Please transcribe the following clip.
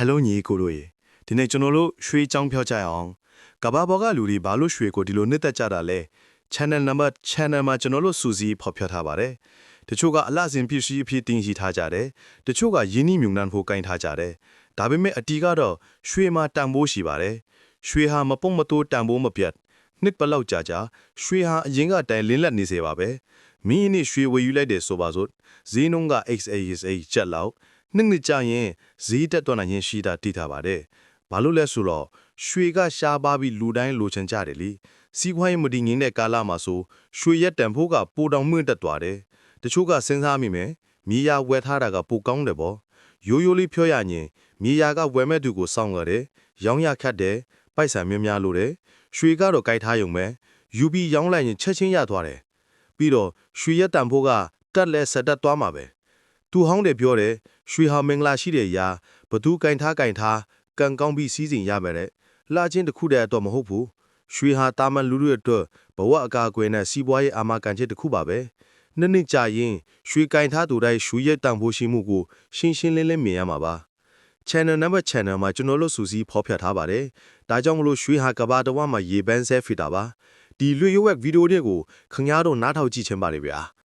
Hello ညီကိုတို့ရေဒီနေ့ကျွန်တော်တို့ရွှေချောင်းဖြောက်ကြရအောင်ကဘာဘောကလူတွေဘာလို့ရွှေကိုဒီလိုနှစ်သက်ကြတာလဲ channel number channel မှာကျွန်တော်တို့စူစီဖော်ပြထားပါတယ်တချို့ကအလှစဉ်ဖြစ်ရှိအဖြစ်တင်ရှိထားကြတယ်တချို့ကယင်းနှိမြုံနှံဖို့ကင်ထားကြတယ်ဒါပေမဲ့အတီကတော့ရွှေမှာတန်ဖိုးရှိပါတယ်ရွှေဟာမပုံမတိုးတန်ဖိုးမပြတ်နှစ်ပလောက်ကြာကြာရွှေဟာအရင်ကတိုင်လင်းလက်နေစေပါပဲမင်းนี่ရွှေဝယ်ယူလိုက်တယ်ဆိုပါစို့ဈေးနှုန်းက XASA ကျက်လောက် နှစ်နှစ်ကြာရင်ဈေးတက်သွားနိုင်ရင်ရှိတာတိထားပါတယ်ဘာလို့လဲဆိုတော့ရွှေကရှားပါပြီးလူတိုင်းလိုချင်ကြတယ်လीစီးပွားရေးမတည်ငြိမ်တဲ့ကာလမှာဆိုရွှေရက်တန်ဖို့ကပိုတောင်မြင့်တက်သွားတယ်တချို့ကစဉ်းစားမိမယ်မြေယာဝယ်ထားတာကပိုကောင်းတယ်ပေါ့ရိုးရိုးလေးပြောရရင်မြေယာကဝယ်မဲ့သူကိုစောင့်ရတယ်ရောင်းရခတ်တယ်ပိုက်ဆံများများလို့တယ်ရွှေကတော့ကြိုက်ထားရုံပဲယူပြီးရောင်းလိုက်ရင်ချက်ချင်းရသွားတယ်ပြီးတော့ရွှေရက်တန်ဖို့ကတက်လဲဆက်တက်သွားမှာပဲ သူဟောင်းတယ်ပြောတယ်ရွှေဟာမင်္ဂလာရှိတဲ့ရာဘသူကင်ထားကင်ထားကံကောင်းပြီးစီးစိမ်ရမယ်တဲ့လှချင်းတစ်ခုတည်းတော့မဟုတ်ဘူးရွှေဟာတာမန်လူတွေအတွက်ဘဝအကာအကွယ်နဲ့စီးပွားရေးအာမခံချက်တစ်ခုပါပဲနှစ်နှစ်ကြာရင်ရွှေကင်ထားသူတိုင်းရွှေရက်တန်ဖို့ရှိမှုကိုရှင်းရှင်းလင်းလင်းမြင်ရမှာပါ channel number channel မှာကျွန်တော်တို့စူစီဖော်ပြထားပါတယ်။ဒါကြောင့်မလို့ရွှေဟာကဘာတဝမှာရေပန်းဆဲဖီတာပါ။ဒီလွေရွက်ဗီဒီယိုတွေကိုခင်ဗျားတို့နားထောင်ကြည့်ချင်ပါတယ်ဗျာ။